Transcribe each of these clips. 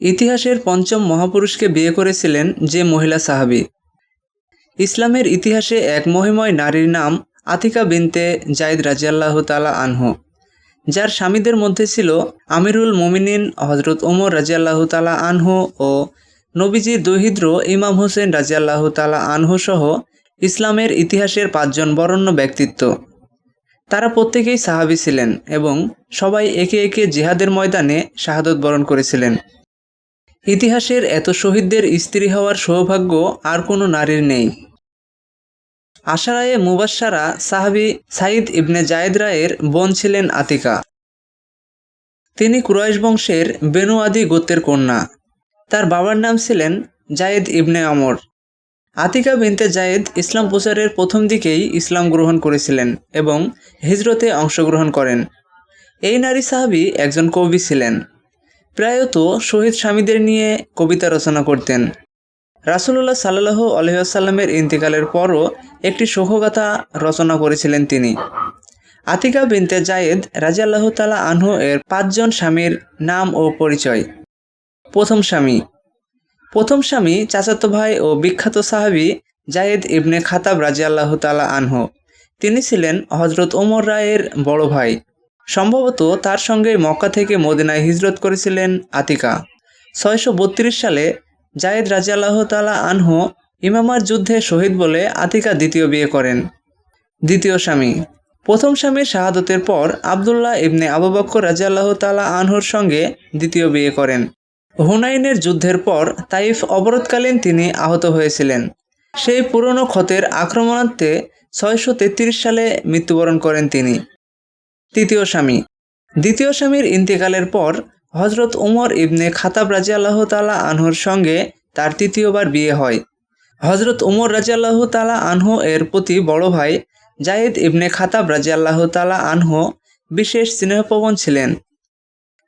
ইতিহাসের পঞ্চম মহাপুরুষকে বিয়ে করেছিলেন যে মহিলা সাহাবী। ইসলামের ইতিহাসে এক মহিময় নারীর নাম আতিকা বিনতে জাইদ রাজিয়াল্লাহ তালা আনহু। যার স্বামীদের মধ্যে ছিল আমিরুল মোমিনিন হজরত ওমর রাজিয়াল্লাহ তালা আনহু ও নবীজির দহিদ্র ইমাম হোসেন রাজিয়াল্লাহ তালা আনহু সহ ইসলামের ইতিহাসের পাঁচজন বরণ্য ব্যক্তিত্ব। তারা প্রত্যেকেই সাহাবী ছিলেন এবং সবাই একে একে জিহাদের ময়দানে শাহাদত বরণ করেছিলেন। ইতিহাসের এত শহীদদের স্ত্রী হওয়ার সৌভাগ্য আর কোনো নারীর নেই। আশারায়ে মুবাসারা সাহাবি সাইদ ইবনে জায়েদ রায়ের বোন ছিলেন আতিকা। তিনি কুরাইশ বংশের বেনু আদি গোত্রের কন্যা। তার বাবার নাম ছিলেন জায়েদ ইবনে আমর। আতিকা বিনতে জায়েদ ইসলাম প্রচারের প্রথম দিকেই ইসলাম গ্রহণ করেছিলেন এবং হিজরতে অংশগ্রহণ করেন। এই নারী সাহাবি একজন কবি ছিলেন। প্রায়ত শহীদ স্বামীদের নিয়ে কবিতা রচনা করতেন। রাসুল্লাহ সাল্লাহ আলহামের ইন্তিকালের পরও একটি শোকগাথা রচনা করেছিলেন তিনি। আতিকা বিনতে জায়েদ রাজিয়াল্লাহ তালা আনহু এর পাঁচজন স্বামীর নাম ও পরিচয়। প্রথম স্বামী। প্রথম স্বামী চাচাতো ভাই ও বিখ্যাত সাহাবি জায়েদ ইবনে খাতাব রাজিয়াল্লাহ তালা আনহু। তিনি ছিলেন হজরত ওমর রায়ের বড় ভাই। সম্ভবত তার সঙ্গে মক্কা থেকে মদিনায় হিজরত করেছিলেন আতিকা। ছয়শো বত্রিশ সালে জায়েদ রাজিয়াল্লাহ তালা আনহু ইমামার যুদ্ধে শহীদ বলে আতিকা দ্বিতীয় বিয়ে করেন। দ্বিতীয় স্বামী। প্রথম স্বামীর শাহাদতের পর আবদুল্লাহ ইবনে আবু বক্কর রাজিয়াল্লাহ তালা আনহুর সঙ্গে দ্বিতীয় বিয়ে করেন। হুনাইনের যুদ্ধের পর তাইফ অবরোধকালীন তিনি আহত হয়েছিলেন। সেই পুরনো ক্ষতের আক্রমণান্তে ছয়শো সালে মৃত্যুবরণ করেন তিনি। তৃতীয় স্বামী। দ্বিতীয় স্বামীর ইন্তেকালের পর হজরত উমর ইবনে খাতাব রাজি আল্লাহ তালা আনহুর সঙ্গে তার তৃতীয়বার বিয়ে হয়। হজরত উমর রাজিয়াল্লাহ তালা আনহু এর প্রতি বড় ভাই জায়েদ ইবনে খাতাব রাজিয়াল্লাহ তালা আনহু বিশেষ স্নেহপবন ছিলেন।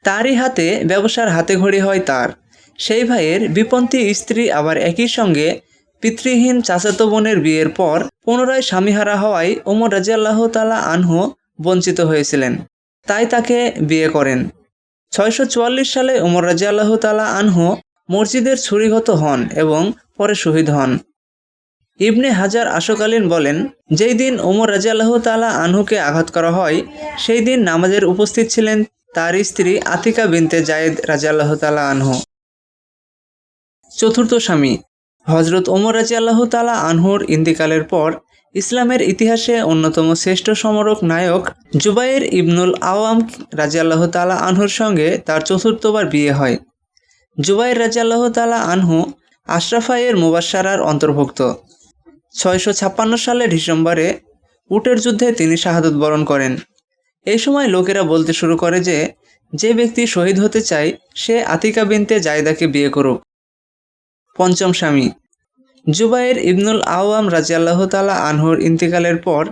তারই হাতে ব্যবসার হাতে ঘড়ি হয় তার। সেই ভাইয়ের বিপন্থী স্ত্রী আবার একই সঙ্গে পিতৃহীন চাচাতো বোনের বিয়ের পর পুনরায় স্বামীহারা হওয়ায় ওমর রাজিয়াল্লাহ তালা আনহু বঞ্চিত হয়েছিলেন। তাই তাকে বিয়ে করেন। ছয়শো চুয়াল্লিশ সালে ওমর রাজিয়াল্লাহ তালা আনহু মসজিদের ছুরিগত হন এবং পরে শহীদ হন। ইবনে হাজার আশোকালীন বলেন, যেই দিন ওমর রাজিয়াল্লাহ তালা আনহুকে আঘাত করা হয়, সেই দিন নামাজের উপস্থিত ছিলেন তার স্ত্রী আতিকা বিনতে জায়েদ রাজিয়াল্লাহ তালা আনহু। চতুর্থ স্বামী হজরত ওমর রাজিয়াল্লাহ তালা আনহুর ইন্দিকালের পর ইসলামের ইতিহাসে অন্যতম শ্রেষ্ঠ সমরক নায়ক জুবাইর ইবনুল আওয়াম রাজিয়াল্লাহ তালা আনহুর সঙ্গে তার চতুর্থবার বিয়ে হয়। জুবাইর রাজিয়াল্লাহ তালা আনহু আশরাফাইয়ের মুবাসারার অন্তর্ভুক্ত। ছয়শো ছাপ্পান্ন সালের ডিসেম্বরে উটের যুদ্ধে তিনি শাহাদত বরণ করেন। এই সময় লোকেরা বলতে শুরু করে যে যে ব্যক্তি শহীদ হতে চায়, সে আতিকা বিনতে জায়দাকে বিয়ে করুক। পঞ্চম স্বামী। জুবাইর ইবনুল আওয়াম রাজিয়াল্লাহ তালা আনহুর ইন্তিকালের পর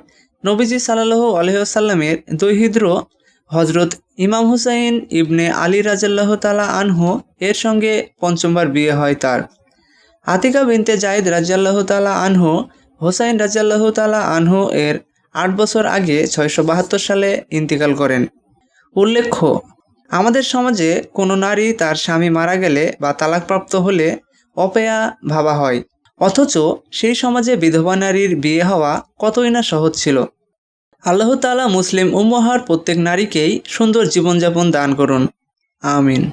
নবীজি সাল্লাহ আলহ্লামের দৈহিদ্র হজরত ইমাম হুসাইন ইবনে আলী রাজাল্লাহ তালা আনহু এর সঙ্গে পঞ্চমবার বিয়ে হয় তার। আতিকা বিনতে জাইদ রাজিয়াল্লাহ তালা আনহু, হোসাইন রাজিয়াল্লাহ তালা আনহু এর আট বছর আগে ছয়শো বাহাত্তর সালে ইন্তিকাল করেন। উল্লেখ্য, আমাদের সমাজে কোনো নারী তার স্বামী মারা গেলে বা তালাকপ্রাপ্ত হলে অপেয়া ভাবা হয়। অথচ সেই সমাজে বিধবা নারীর বিয়ে হওয়া কতই না সহজ ছিল। আল্লাহ তালা মুসলিম উম্মহার প্রত্যেক নারীকেই সুন্দর জীবনযাপন দান করুন। আমিন।